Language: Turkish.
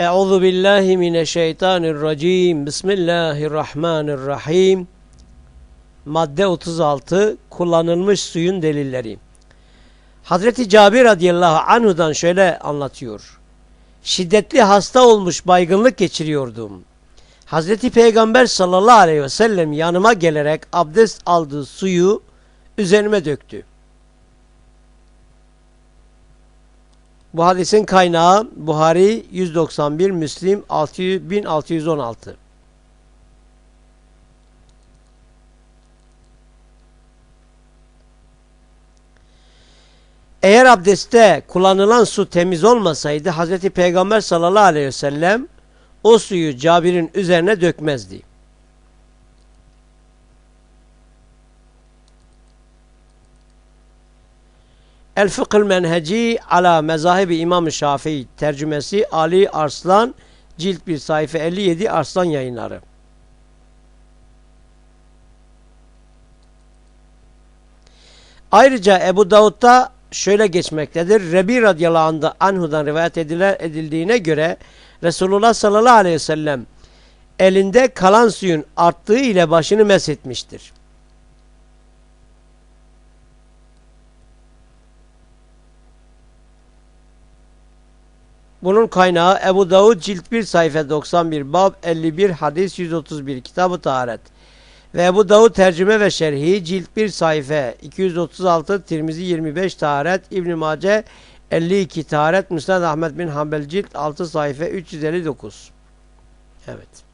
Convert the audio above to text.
Euzu billahi mineşşeytanirracim. Bismillahirrahmanirrahim. Madde 36 kullanılmış suyun delilleri. Hazreti Cabir radıyallahu anhudan şöyle anlatıyor. Şiddetli hasta olmuş baygınlık geçiriyordum. Hazreti Peygamber sallallahu aleyhi ve sellem yanıma gelerek abdest aldığı suyu üzerime döktü. Bu hadisin kaynağı Buhari 191, Müslim 600, 1616. Eğer abdestte kullanılan su temiz olmasaydı Hz. Peygamber sallallahu aleyhi ve sellem o suyu Cabir'in üzerine dökmezdi. El Fıkhıl Menheci ala Mezahibi İmam Şafii tercümesi Ali Arslan cilt 1 sayfa 57 Arslan yayınları. Ayrıca Ebu Davud'da şöyle geçmektedir. Rebi radıyallahu anhudan rivayet edildiğine göre Resulullah sallallahu aleyhi ve sellem elinde kalan suyun arttığı ile başını meshetmiştir. Bunun kaynağı Ebu Davud cilt 1 sayfa 91 bab 51 hadis 131 kitabı taharet. Ve Ebu Davud tercüme ve şerhi cilt 1 sayfa 236 Tirmizi 25 taharet İbn Mace 52 taharet Müsnad Ahmet bin Hanbel cilt 6 sayfa 359. Evet.